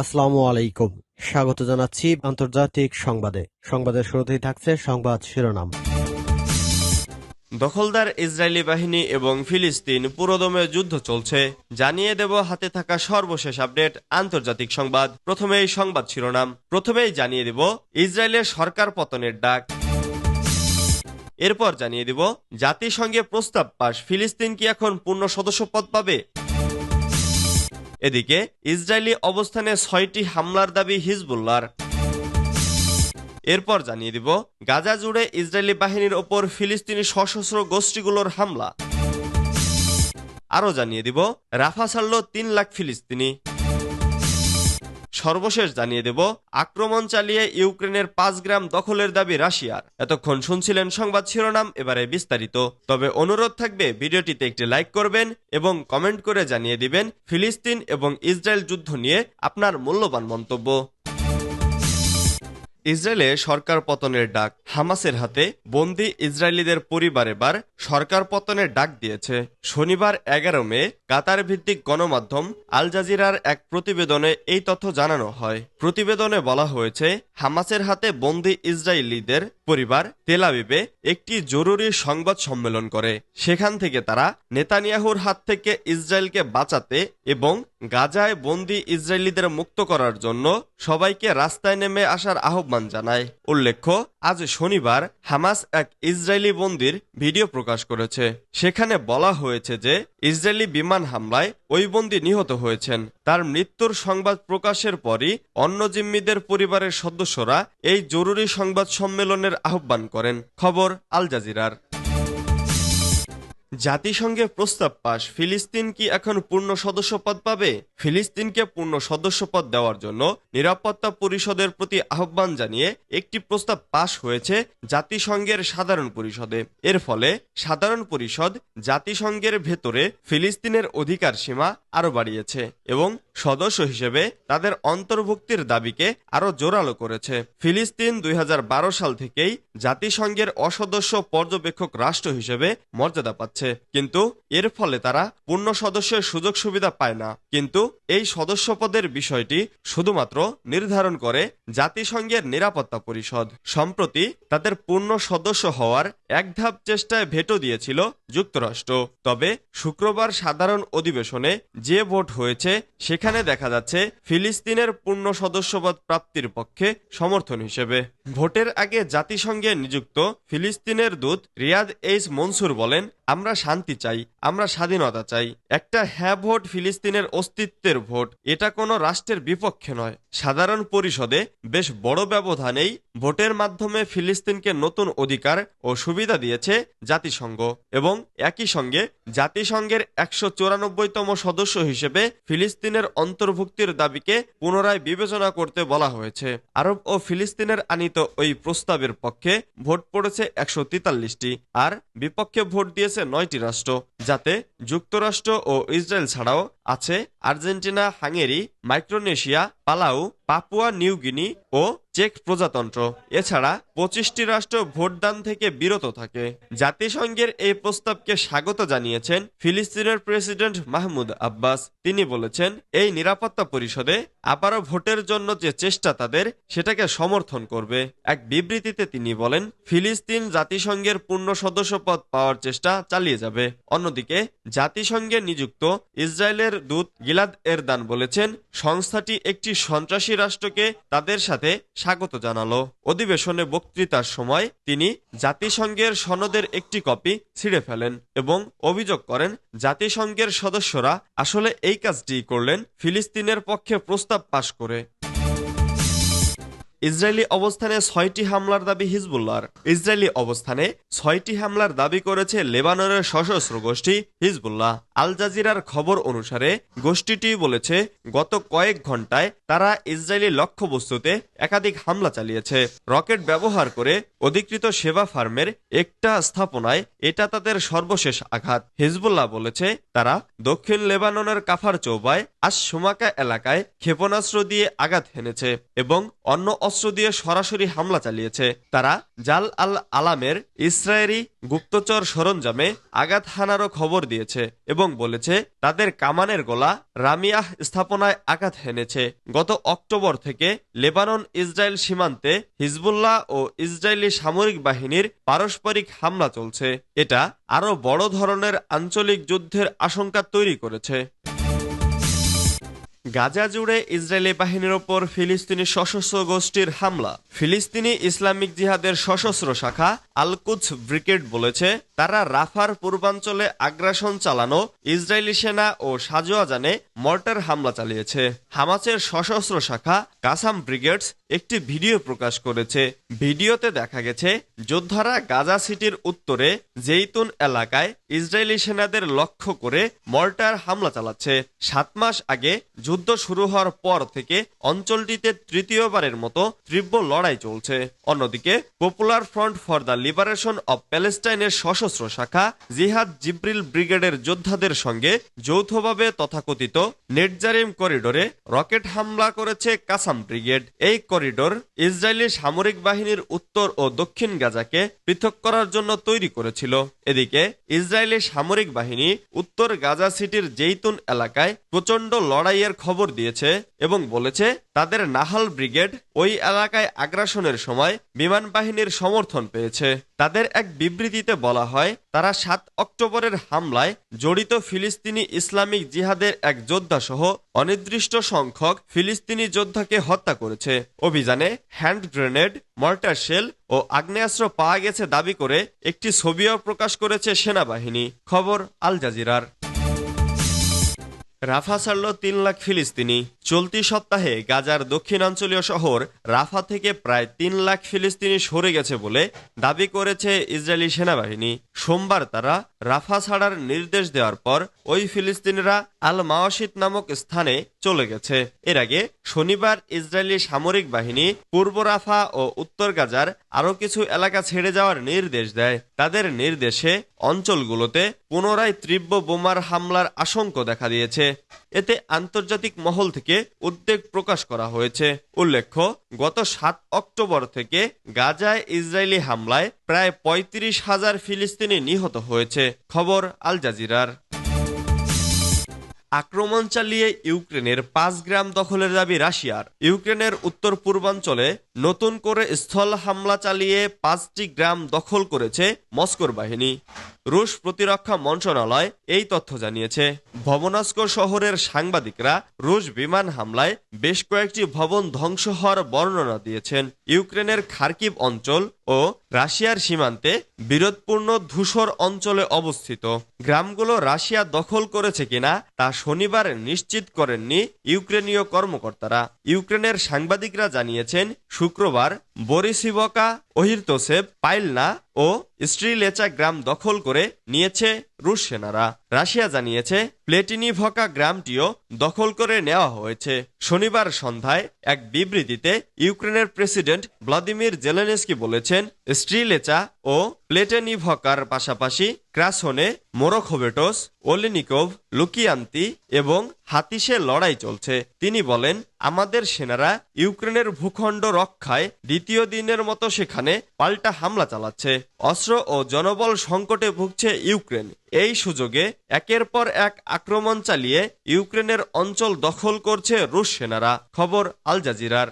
আসসালামু আলাইকুম। স্বাগত জানাচ্ছি আন্তর্জাতিক সংবাদে। সংবাদের শুরুতেই থাকছে সংবাদ শিরোনাম। দখলদার ইসরায়েলি বাহিনী এবং ফিলিস্তিন পুরোদমে যুদ্ধ চলছে। জানিয়ে দেব হাতে থাকা সর্বশেষ আপডেট আন্তর্জাতিক সংবাদ। প্রথমেই সংবাদ শিরোনাম। প্রথমেই জানিয়ে দেব ইসরায়েলের সরকার পতনের ডাক। এরপর জানিয়ে দিব জাতিসংঘে প্রস্তাব পাশ ফিলিস্তিন কি এখন পূর্ণ সদস্য পদ পাবে? এদিকে ইসরায়েলি অবস্থানে ছয়টি হামলার দাবি হিজবুল্লার এরপর জানিয়ে দিব, গাজা জুড়ে ইসরায়েলি বাহিনীর ওপর ফিলিস্তিনি সশস্ত্র গোষ্ঠীগুলোর হামলা। আরও জানিয়ে দিব, রাফা ছাড়ল তিন লাখ ফিলিস্তিনি। সর্বশেষ জানিয়ে দেব, আক্রমণ চালিয়ে ইউক্রেনের পাঁচ গ্রাম দখলের দাবি রাশিয়ার। এতক্ষণ শুনছিলেন সংবাদ শিরোনাম, এবারে বিস্তারিত। তবে অনুরোধ থাকবে, ভিডিওটিতে একটি লাইক করবেন এবং কমেন্ট করে জানিয়ে দিবেন ফিলিস্তিন এবং ইসরায়েল যুদ্ধ নিয়ে আপনার মূল্যবান মন্তব্য। ইসরায়েলে সরকার পতনের ডাক হামাসের হাতে বন্দি ইসরায়েলিদের পরিবার এবার সরকার পতনের ডাক দিয়েছে। শনিবার এগারো মে কাতার ভিত্তিক গণমাধ্যম আল জাজিরার এক প্রতিবেদনে এই তথ্য জানানো হয়। প্রতিবেদনে বলা হয়েছে, হামাসের হাতে বন্দি ইসরায়েলিদের পরিবার তেলাবিবে একটি জরুরি সংবাদ সম্মেলন করে। সেখান থেকে তারা নেতানিয়াহুর হাত থেকে ইসরায়েলকে বাঁচাতে এবং গাজায় বন্দি ইসরায়েলিদের মুক্ত করার জন্য সবাইকে রাস্তায় নেমে আসার আহ্বান জানায়। উল্লেখ্য, আজ শনিবার হামাস এক ইসরায়েলি বন্দির ভিডিও প্রকাশ করেছে। সেখানে বলা হয়েছে যে ইসরায়েলি বিমান হামলায় ওই বন্দি নিহত হয়েছেন। তার মৃত্যুর সংবাদ প্রকাশের পরই অন্য জিম্মিদের পরিবারের সদস্যরা এই জরুরি সংবাদ সম্মেলনের আহ্বান করেন। খবর আল জাজিরার। জাতিসংঘে প্রস্তাব পাশ ফিলিস্তিন কি এখন পূর্ণ সদস্যপদ পাবে? ফিলিস্তিনকে পূর্ণ সদস্যপদ দেওয়ার জন্য নিরাপত্তা পরিষদের প্রতি আহ্বান জানিয়ে একটি প্রস্তাব পাশ হয়েছে জাতিসংঘের সাধারণ পরিষদে। এর ফলে সাধারণ পরিষদ জাতিসংঘের ভেতরে ফিলিস্তিনের অধিকার সীমা আরও বাড়িয়েছে এবং সদস্য হিসেবে তাদের অন্তর্ভুক্তির দাবিকে আরও জোরালো করেছে। ফিলিস্তিন দুই সাল থেকেই জাতিসংঘের অসদস্য পর্যবেক্ষক রাষ্ট্র হিসেবে মর্যাদা পাচ্ছে। কিন্তু এর ফলে তারা পূর্ণ সদস্যের সুযোগ সুবিধা পায় না। কিন্তু এই সদস্যপদের বিষয়টি শুধুমাত্র নির্ধারণ করে জাতিসংঘের নিরাপত্তা পরিষদ। সম্প্রতি তাদের পূর্ণ সদস্য হওয়ার এক ধাপ চেষ্টায় ভেটো দিয়েছিল যুক্তরাষ্ট্র। তবে শুক্রবার সাধারণ অধিবেশনে যে ভোট হয়েছে সেখানে দেখা যাচ্ছে ফিলিস্তিনের পূর্ণ সদস্যপদ প্রাপ্তির পক্ষে সমর্থন হিসেবে। ভোটের আগে জাতিসংঘে নিযুক্ত ফিলিস্তিনের দূত রিয়াদ এইস মনসুর বলেন, আমরা শান্তি চাই, আমরা স্বাধীনতা চাই। একটা হ্যাঁ ভোট ফিলিস্তিনের অস্তিত্বের ভোট। এটা কোনো রাষ্ট্রের বিপক্ষে নয়। সাধারণ পরিষদে বেশ বড় ব্যবধানেই ভোটের মাধ্যমে ফিলিস্তিনকে নতুন অধিকার ও সুবিধা দিয়েছে জাতিসংঘ এবং একই সঙ্গে জাতিসংঘের একশো চুরানব্বইতম সদস্য হিসেবে ফিলিস্তিনের অন্তর্ভুক্তির দাবিকে পুনরায় বিবেচনা করতে বলা হয়েছে। আরব ও ফিলিস্তিনের আনিত ওই প্রস্তাবের পক্ষে ভোট পড়েছে একশো তেতাল্লিশটি আর বিপক্ষে ভোট দিয়েছে নয়টি রাষ্ট্র, যাতে যুক্তরাষ্ট্র ও ইসরায়েল ছাড়াও আছে Argentina, Hungary, Micronesia, Palau, Papua New Guinea ও চেক প্রজাতন্ত্র। এছাড়া পঁচিশটি রাষ্ট্র ভোটদান থেকে বিরত থাকে। জাতিসংঘের এই প্রস্তাবকে স্বাগত জানিয়েছেন ফিলিস্তিনের প্রেসিডেন্ট মাহমুদ আব্বাস। তিনি বলেছেন, এই নিরাপত্তা পরিষদে আবারও ভোটের জন্য যে চেষ্টা তাদের, সেটাকে সমর্থন করবে। এক বিবৃতিতে তিনি বলেন, ফিলিস্তিন জাতিসংঘের পূর্ণ সদস্যপদ পাওয়ার চেষ্টা চালিয়ে যাবে। অন্যদিকে, জাতিসংঘে নিযুক্ত ইসরায়েলের দূত গিলাদ এরদান বলেছেন, সংস্থাটি একটি সন্ত্রাসী রাষ্ট্রকে তাদের সাথে স্বাগত জানালো। অধিবেশনে বক্তৃতার সময় তিনি জাতিসংঘের সনদের একটি কপি ছিঁড়ে ফেলেন এবং অভিযোগ করেন, জাতিসংঘের সদস্যরা আসলে এই কাজটি করলেন ফিলিস্তিনের পক্ষে প্রস্তাব পাশ করে। ইসরায়েলি অবস্থানে ছয়টি হামলার দাবি হিজবুল্লাহর। ইসরায়েলি অবস্থানে ছয়টি হামলার দাবি করেছে লেবাননের সশস্ত্র গোষ্ঠী হিজবুল্লাহ। আল জাজিরার খবর অনুসারে গোষ্ঠীটি বলেছে, গত কয়েক ঘন্টায় তারা ইসরায়েলি লক্ষ্যবস্তুতে একাধিক হামলা চালিয়েছে। রকেট ব্যবহার করে অধিকৃত সেবা ফার্মের একটা স্থাপনায় এটা তাদের সর্বশেষ আঘাত। হিজবুল্লাহ বলেছে, তারা দক্ষিণ লেবাননের কাফার চৌবায় আজ সুমাকা এলাকায় ক্ষেপণাস্ত্র দিয়ে আঘাত হেনেছে এবং অন্য অস্ত্র দিয়ে সরাসরি হামলা চালিয়েছে। তারা জাল আল আলামের ইসরায়েলি গুপ্তচর সরঞ্জামে আঘাত হানারও খবর দিয়েছে এবং বলেছে, তাদের কামানের গোলা রামিয়াহ স্থাপনায় আঘাত হেনেছে। গত অক্টোবর থেকে লেবানন ইসরায়েল সীমান্তে হিজবুল্লাহ ও ইসরায়েলি সামরিক বাহিনীর পারস্পরিক হামলা চলছে। এটা আরও বড় ধরনের আঞ্চলিক যুদ্ধের আশঙ্কা তৈরি করেছে। গাজা জুড়ে ইসরায়েলি বাহিনীর ওপর ফিলিস্তিনি সশস্ত্র গোষ্ঠীর হামলা। ফিলিস্তিনি ইসলামিক জিহাদের সশস্ত্র শাখা আলকুচ ব্রিগেড বলেছে তারা রাফার পূর্বাঞ্চলে আগ্রাসন চালানো, ইসরায়েলি সেনা ও সাজোয়াজানে মর্টার হামলা চালিয়েছে। হামাসের সশস্ত্র শাখা কাসাম ব্রিগেডস একটি ভিডিও প্রকাশ করেছে। ভিডিওতে দেখা গেছে, যোদ্ধারা গাজা সিটির উত্তরে জেইতুন এলাকায় ইসরায়েলি সেনাদের লক্ষ্য করে মর্টার হামলা চালাচ্ছে। সাত মাস আগে যুদ্ধ শুরু হওয়ার পর থেকে অঞ্চলটিতে তৃতীয়বারের মতো তীব্র লড়াই চলছে। অন্যদিকে, popular front for the liberation of প্যালেস্টাইনের সশস্ত্র শাখা জিহাদ জিব্রিল ব্রিগেডের যোদ্ধাদের সঙ্গে যৌথভাবে তথাকথিত নেটজারিম করিডোরে রকেট হামলা করেছে কাসাম ব্রিগেড। এই করিডোর ইসরায়েলি সামরিক বাহিনীর উত্তর ও দক্ষিণ গাজাকে পৃথক করার জন্য তৈরি করেছিল। এদিকে ইসরায়েলি সামরিক বাহিনী উত্তর গাজা সিটির জেইতুন এলাকায় প্রচণ্ড লড়াইয়ের খবর দিয়েছে এবং বলেছে, তাদের নাহাল ব্রিগেড ওই এলাকায় আগ্রাসনের সময় বিমান বাহিনীর সমর্থন পেয়েছে। তাদের এক বিবৃতিতে বলা হয়, তারা সাত অক্টোবরের হামলায় জড়িত ফিলিস্তিনি ইসলামিক জিহাদের এক যোদ্ধা সহ অনির্দিষ্ট সংখ্যক ফিলিস্তিনি যোদ্ধাকে হত্যা করেছে। অভিযানে হ্যান্ড গ্রেনেড, মর্টার শেল ও আগ্নেয়াস্ত্র পাওয়া গেছে দাবি করে একটি ছবিও প্রকাশ করেছে সেনাবাহিনী। খবর আল জাজিরার। রাফা ছাড়ল তিন লাখ ফিলিস্তিনি চলতি সপ্তাহে গাজার দক্ষিণাঞ্চলীয় শহর রাফা থেকে প্রায় তিন লাখ ফিলিস্তিনি সরে গেছে বলে দাবি করেছে ইসরায়েলি সেনাবাহিনী। সোমবার তারা রাফা ছাড়ার নির্দেশ দেওয়ার পর ওই ফিলিস্তিনিরা আল মাওয়াশিদ নামক স্থানে চলে গেছে। এর আগে শনিবার ইসরায়েলি সামরিক বাহিনী পূর্ব রাফা ও উত্তর গাজার আরও কিছু এলাকা ছেড়ে যাওয়ার নির্দেশ দেয়। তাদের নির্দেশে অঞ্চলগুলোতে পুনরায় তীব্র বোমার হামলার আশঙ্কা দেখা দিয়েছে। এতে আন্তর্জাতিক মহল থেকে উদ্বেগ প্রকাশ করা হয়েছে। উল্লেখ্য, গত সাত অক্টোবর থেকে গাজায় ইসরায়েলি হামলায় প্রায় পঁয়ত্রিশ হাজার ফিলিস্তিনি নিহত হয়েছে। খবর আল জাজিরার আক্রমণ চালিয়ে ইউক্রেনের পাঁচ গ্রাম দখলের দাবি রাশিয়ার। ইউক্রেনের উত্তর পূর্বাঞ্চলে নতুন করে স্থল হামলা চালিয়ে পাঁচটি গ্রাম দখল করেছে মস্কোর বাহিনী। রুশ প্রতিরক্ষা মন্ত্রণালয় এই তথ্য জানিয়েছে। ভবনাস্ক শহরের সাংবাদিকরা রুশ বিমান হামলায় বেশ কয়েকটি ভবন ধ্বংস হওয়ার বর্ণনা দিয়েছেন। ইউক্রেনের খার্কিভ অঞ্চল ও রাশিয়ার সীমান্তে বিরোধপূর্ণ ধূসর অঞ্চলে অবস্থিত। গ্রামগুলো রাশিয়া দখল করেছে কিনা তা শনিবার নিশ্চিত করেননি ইউক্রেনীয় কর্মকর্তারা। ইউক্রেনের সাংবাদিকরা জানিয়েছেন শুক্রবার বরিসিবকা ওহিরতোসেব পাইলনা ও স্ট্রিলেচা গ্রাম দখল করে নিয়েছে রুশ সেনারা। রাশিয়া জানিয়েছে প্লেটিনিভকা গ্রামটিও দখল করে নেওয়া হয়েছে। শনিবার সন্ধ্যায় এক বিবৃতিতে ইউক্রেনের প্রেসিডেন্ট ভ্লাদিমির জেলেনেস্কি বলেছেন স্ট্রিলেচা ও প্লেটেনিভকার পাশাপাশি ক্রাসনে মোরোখোভেটোস, ওলেনিকোভ, লুকিয়ান্তি এবং হাতিসে লড়াই চলছে। তিনি বলেন, আমাদের সেনারা ইউক্রেনের ভূখণ্ড রক্ষায় দ্বিতীয় দিনের মতো সেখানে পাল্টা হামলা চালাচ্ছে। অস্ত্র ও জনবল সংকটে ভুগছে ইউক্রেন। এই সুযোগে একের পর এক আক্রমণ চালিয়ে ইউক্রেনের অঞ্চল দখল করছে রুশ সেনারা। খবর আল জাজিরার।